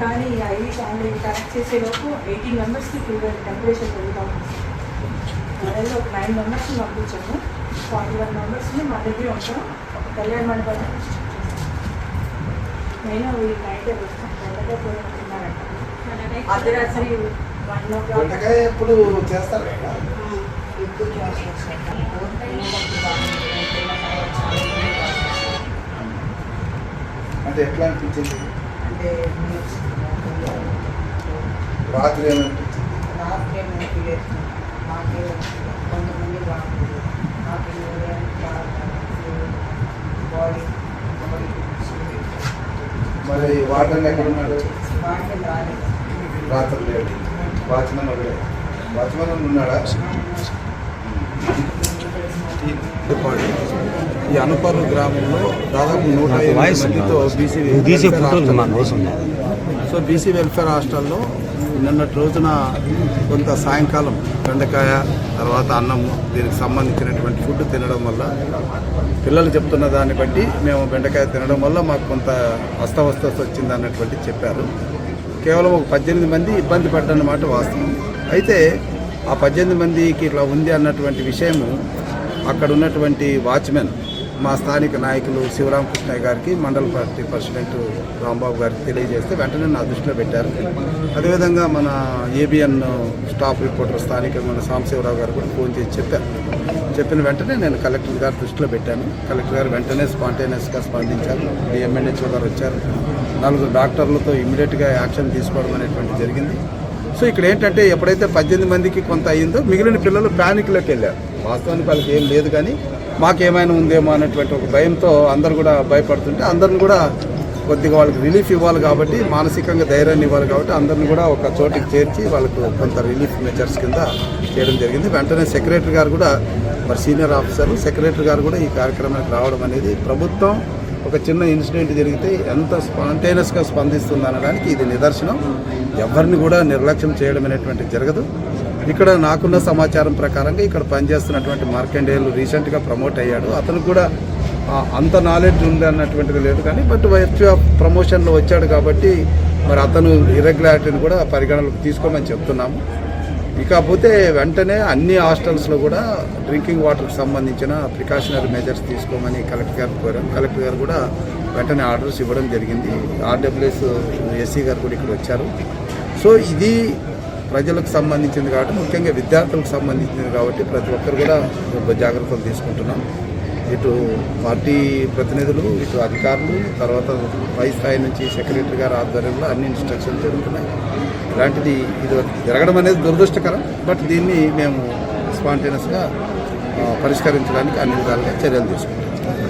కానీ ఈ IV family connect చేసేలోపు ఎయిటీన్ మెంబర్స్కి ఫీవర్ టెంపరేచర్ పెరుగుతూ ఉంది. అదే ఒక నైన్ మెంబర్స్ని పంపించాము. ఫార్టీ వన్ మెంబర్స్ని మా దగ్గర ఉంటాం కళ్యాణ మండపం. నేను ఈ నైట్ వస్తాం బయటకే పోయినట్టున్నారంట అర్ధరాత్రి వంటకాయ ఎప్పుడు చేస్తారు కదా? ఎక్కువ అంటే ఎట్లా అనిపించింది? అంటే రాత్రి ఏమనిపించింది కొంతమంది నాకు బాడీ బాడీ మరి వాటర్ ఎక్కడ ఉన్నాడు రాలేదు. రాత్రి లేడు వాచ్మెన్ ఒకడే. వాచ్మెన్ ఉన్నాడా? ఈ అనుపర్రు గ్రామంలో దాదాపు నూట మందితో బీసీ సో బీసీ వెల్ఫేర్ హాస్టల్లో నిన్నటి రోజున కొంత సాయంకాలం బెండకాయ తర్వాత అన్నం దీనికి సంబంధించినటువంటి ఫుడ్ తినడం వల్ల పిల్లలు చెప్తున్న దాన్ని బట్టి మేము బెండకాయ తినడం వల్ల మాకు కొంత అస్తవస్తత వచ్చింది అన్నటువంటి చెప్పారు. కేవలం ఒక పద్దెనిమిది మంది ఇబ్బంది పడ్డన్నమాట వాస్తవం. అయితే ఆ పద్దెనిమిది మందికి ఇట్లా ఉంది అన్నటువంటి విషయము అక్కడ ఉన్నటువంటి వాచ్మెన్ మా స్థానిక నాయకులు శివరామకృష్ణయ్య గారికి మండల పార్టీ ప్రెసిడెంట్ రాంబాబు గారికి తెలియజేస్తే వెంటనే నా దృష్టిలో పెట్టారు. అదేవిధంగా మన ఏబిఎన్ స్టాఫ్ రిపోర్టర్ స్థానిక మన సాంబశివరావు గారు కూడా ఫోన్ చేసి చెప్పారు. చెప్పిన వెంటనే నేను కలెక్టర్ గారి దృష్టిలో పెట్టాను. కలెక్టర్ గారు వెంటనే స్పాంటేనియస్గా స్పందించారు. డిఎంఎన్హెచ్ఓ గారు వచ్చారు. నలుగురు డాక్టర్లతో ఇమీడియట్గా యాక్షన్ తీసుకోవడం అనేటువంటి జరిగింది. సో ఇక్కడ ఏంటంటే ఎప్పుడైతే పద్దెనిమిది మందికి కొంత అయ్యిందో మిగిలిన పిల్లలు ప్యానిక్లోకి వెళ్ళారు. వాస్తవానికి వాళ్ళకి ఏం లేదు కానీ మాకేమైనా ఉందేమో అనేటువంటి ఒక భయంతో అందరు కూడా భయపడుతుంటే అందరిని కూడా కొద్దిగా వాళ్ళకి రిలీఫ్ ఇవ్వాలి కాబట్టి మానసికంగా ధైర్యాన్ని ఇవ్వాలి కాబట్టి అందరిని కూడా ఒక చోటికి చేర్చి వాళ్ళకు కొంత రిలీఫ్ మెజర్స్ కింద చేయడం జరిగింది. వెంటనే సెక్రటరీ గారు కూడా మరి సీనియర్ ఆఫీసర్లు సెక్రటరీ గారు కూడా ఈ కార్యక్రమానికి రావడం అనేది ప్రభుత్వం ఒక చిన్న ఇన్సిడెంట్ జరిగితే ఎంత స్పాంటేనియస్గా స్పందిస్తుంది అనడానికి ఇది నిదర్శనం. ఎవరిని కూడా నిర్లక్ష్యం చేయడం అనేటువంటి జరగదు. ఇక్కడ నాకున్న సమాచారం ప్రకారంగా ఇక్కడ పనిచేస్తున్నటువంటి మార్కండేయులు రీసెంట్గా ప్రమోట్ అయ్యాడు. అతను కూడా అంత నాలెడ్జ్ ఉంది అన్నటువంటిది లేదు కానీ బట్ వైఫ్ ఆఫ్ ప్రమోషన్లో వచ్చాడు కాబట్టి మరి అతను ఇరెగ్యులారిటీని కూడా పరిగణలోకి తీసుకోమని చెప్తున్నాము. ఇకపోతే వెంటనే అన్ని హాస్టల్స్లో కూడా డ్రింకింగ్ వాటర్కి సంబంధించిన ప్రికాషనరీ మెజర్స్ తీసుకోమని కలెక్టర్ గారు కోరాం కలెక్టర్ గారు కూడా వెంటనే ఆర్డర్స్ ఇవ్వడం జరిగింది. ఆర్డబ్ల్యూఎస్ ఎస్సీ గారు కూడా ఇక్కడ వచ్చారు. సో ఇది ప్రజలకు సంబంధించింది కాబట్టి ముఖ్యంగా విద్యార్థులకు సంబంధించింది కాబట్టి ప్రతి ఒక్కరు కూడా జాగ్రత్తలు తీసుకుంటున్నాం. ఇటు పార్టీ ప్రతినిధులు ఇటు అధికారులు తర్వాత పై స్థాయి నుంచి సెక్రటరీ గారి ఆధ్వర్యంలో అన్ని ఇన్స్ట్రక్షన్లు జరుగుతున్నాయి. ఇలాంటిది ఇది జరగడం అనేది దురదృష్టకరం బట్ దీన్ని మేము స్పాంటేనియస్గా పరిష్కరించడానికి అన్ని విధాలుగా చర్యలు తీసుకుంటాం.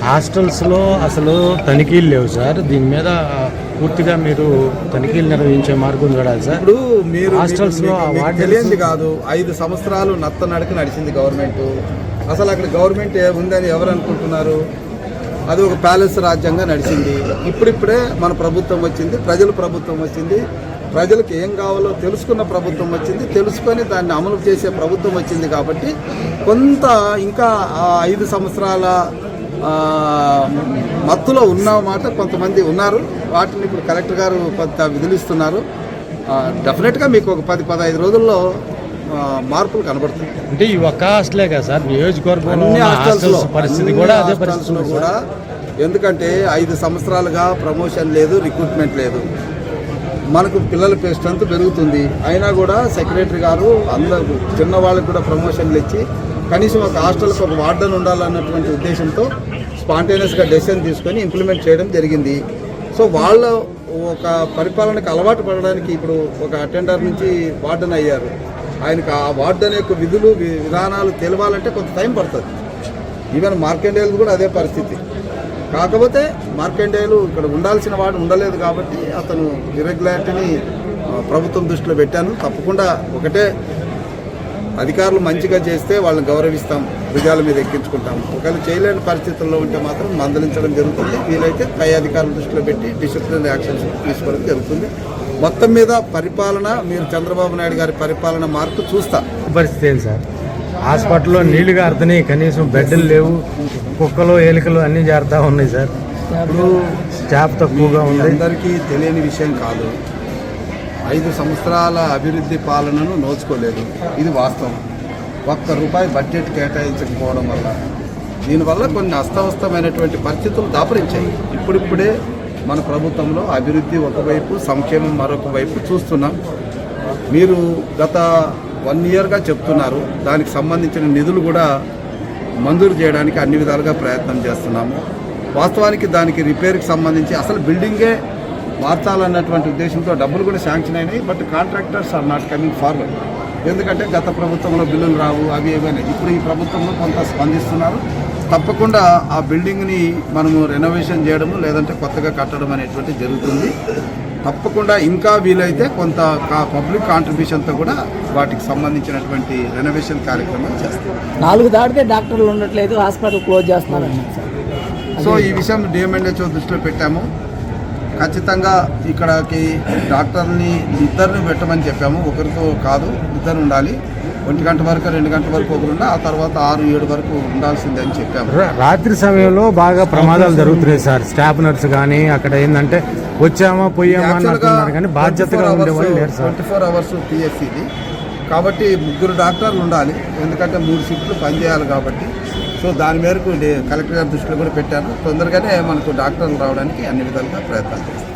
హాస్టల్స్లో అసలు తనిఖీలు లేవు సార్. దీని మీద పూర్తిగా మీరు తనిఖీలు నిర్వహించే మార్గం చూడాలి సార్. ఇప్పుడు మీరు హాస్టల్స్లో మీకు- మీకు వార్డెన్స్- తెలియంది కాదు ఐదు సంవత్సరాలు నత్త నడక నడిచింది గవర్నమెంట్. అసలు అక్కడ గవర్నమెంట్ ఉందని ఎవరు అనుకుంటున్నారు? అది ఒక ప్యాలెస్ రాజ్యంగా నడిచింది. ఇప్పుడిప్పుడే మన ప్రభుత్వం వచ్చింది ప్రజల ప్రభుత్వం వచ్చింది. ప్రజలకు ఏం కావాలో తెలుసుకున్న ప్రభుత్వం వచ్చింది. తెలుసుకొని దాన్ని అమలు చేసే ప్రభుత్వం వచ్చింది కాబట్టి కొంత ఇంకా ఐదు సంవత్సరాల మత్తులో ఉన్న మాట కొంతమంది ఉన్నారు. వాటిని ఇప్పుడు కలెక్టర్ గారు కొంత విధులిస్తున్నారు. డెఫినెట్గా మీకు ఒక పది పదహైదు రోజుల్లో మార్పులు కనబడుతుంది అంటే ఈ ఒక్క హాస్టలే కదా సార్? నియోజకవర్గంలో హాస్టల్స్ పరిస్థితి కూడా అదే హాస్టల్స్లో పరిస్థితి ఉంది కూడా ఎందుకంటే ఐదు సంవత్సరాలుగా ప్రమోషన్ లేదు రిక్రూట్మెంట్ లేదు. మనకు పిల్లల స్ట్రెంత్ పెరుగుతుంది. అయినా కూడా సెక్రటరీ గారు అందరు చిన్న వాళ్ళకి కూడా ప్రమోషన్లు ఇచ్చి కనీసం ఒక హాస్టల్కి ఒక వార్డన్ ఉండాలన్నటువంటి ఉద్దేశంతో స్పాంటేనియస్గా డెసిషన్ తీసుకొని ఇంప్లిమెంట్ చేయడం జరిగింది. సో వాళ్ళ ఒక పరిపాలనకు అలవాటు పడడానికి ఇప్పుడు ఒక అటెండర్ నుంచి వార్డెన్ అయ్యారు. ఆయనకు ఆ వార్డెన్ యొక్క విధులు విధానాలు తెలవాలంటే కొంత టైం పడుతుంది. ఈవెన్ మార్కండేయులు కూడా అదే పరిస్థితి. కాకపోతే మార్కండేయులు ఇక్కడ ఉండాల్సిన వాడు ఉండలేదు కాబట్టి అతను ఇరెగ్యులారిటీని ప్రభుత్వం దృష్టిలో పెట్టాను. తప్పకుండా ఒకటే అధికారులు మంచిగా చేస్తే వాళ్ళని గౌరవిస్తాం భుజాల మీద ఎక్కించుకుంటాం. ఒకవేళ చేయలేని పరిస్థితుల్లో ఉంటే మాత్రం మందలించడం జరుగుతుంది. వీలైతే పై అధికారుల దృష్టిలో పెట్టి డిసిప్లిన్ యాక్షన్స్ తీసుకోవడం జరుగుతుంది. మొత్తం మీద పరిపాలన మీరు చంద్రబాబు నాయుడు గారి పరిపాలన మార్పు చూస్తా. పరిస్థితి ఏంటి సార్? హాస్పిటల్లో నీళ్ళు కారుతున్నాయి కనీసం బెడ్లు లేవు కుక్కలు ఎలుకలు అన్నీ చేరుతా ఉన్నాయి సార్. ఇప్పుడు స్టాఫ్ తక్కువగా ఉంది. అందరికీ తెలియని విషయం కాదు. ఐదు సంవత్సరాల అభివృద్ధి పాలనను నోచుకోలేదు. ఇది వాస్తవం. ఒక్క రూపాయి బడ్జెట్ కేటాయించకపోవడం వల్ల. దీనివల్ల కొన్ని అస్తవ్యస్తమైనటువంటి పరిస్థితులు దాపరించాయి. ఇప్పుడిప్పుడే మన ప్రభుత్వంలో అభివృద్ధి ఒకవైపు సంక్షేమం మరొక వైపు చూస్తున్నాం. మీరు గత వన్ ఇయర్గా చెప్తున్నారు. దానికి సంబంధించిన నిధులు కూడా మంజూరు చేయడానికి అన్ని విధాలుగా ప్రయత్నం చేస్తున్నాము. వాస్తవానికి దానికి రిపేర్కి సంబంధించి అసలు బిల్డింగే మార్చాలన్నటువంటి ఉద్దేశంతో డబ్బులు కూడా శాంక్షన్ అయినాయి but contractors are not coming forward. ఎందుకంటే గత ప్రభుత్వంలో బిల్లులు రావు అవి ఏమైనా ఇప్పుడు ఈ ప్రభుత్వంలో కొంత స్పందిస్తున్నారు. తప్పకుండా ఆ బిల్డింగ్ని మనము రెనోవేషన్ చేయడము లేదంటే కొత్తగా కట్టడం అనేటువంటి జరుగుతుంది. తప్పకుండా ఇంకా వీలైతే కొంత పబ్లిక్ కాంట్రిబ్యూషన్తో కూడా వాటికి సంబంధించినటువంటి రెనోవేషన్ కార్యక్రమం చేస్తాం. నాలుగు దాటితే డాక్టర్లు ఉండట్లేదు హాస్పిటల్ క్లోజ్ చేస్తున్నారు సో ఈ విషయం డిఎంఎన్హెచ్ఓ దృష్టిలో పెట్టాము. ఖచ్చితంగా ఇక్కడికి డాక్టర్ని ఇద్దరిని పెట్టమని చెప్పాము. ఒకరితో కాదు ఇద్దరు ఉండాలి. ఒంటి గంట వరకు రెండు గంటల వరకు ఒకరు ఉండాలి ఆ తర్వాత ఆరు ఏడు వరకు ఉండాల్సిందే అని చెప్పాము. రాత్రి సమయంలో బాగా ప్రమాదాలు జరుగుతున్నాయి సార్. స్టాఫ్ నర్స్ కానీ అక్కడ ఏంటంటే వచ్చామా పోయామా కానీ బాధ్యతగా ఉండేవాళ్ళు లేరు సార్. ట్వంటీ ఫోర్ అవర్స్ టీఎస్సీది కాబట్టి ముగ్గురు డాక్టర్లు ఉండాలి. ఎందుకంటే మూడు షిఫ్ట్లు పనిచేయాలి కాబట్టి. సో దాని మేరకు కలెక్టర్ గారి దృష్టిలో కూడా పెట్టాను. తొందరగానే మనకు డాక్టర్లు రావడానికి అన్ని విధాలుగా ప్రయత్నాలు చేస్తాం.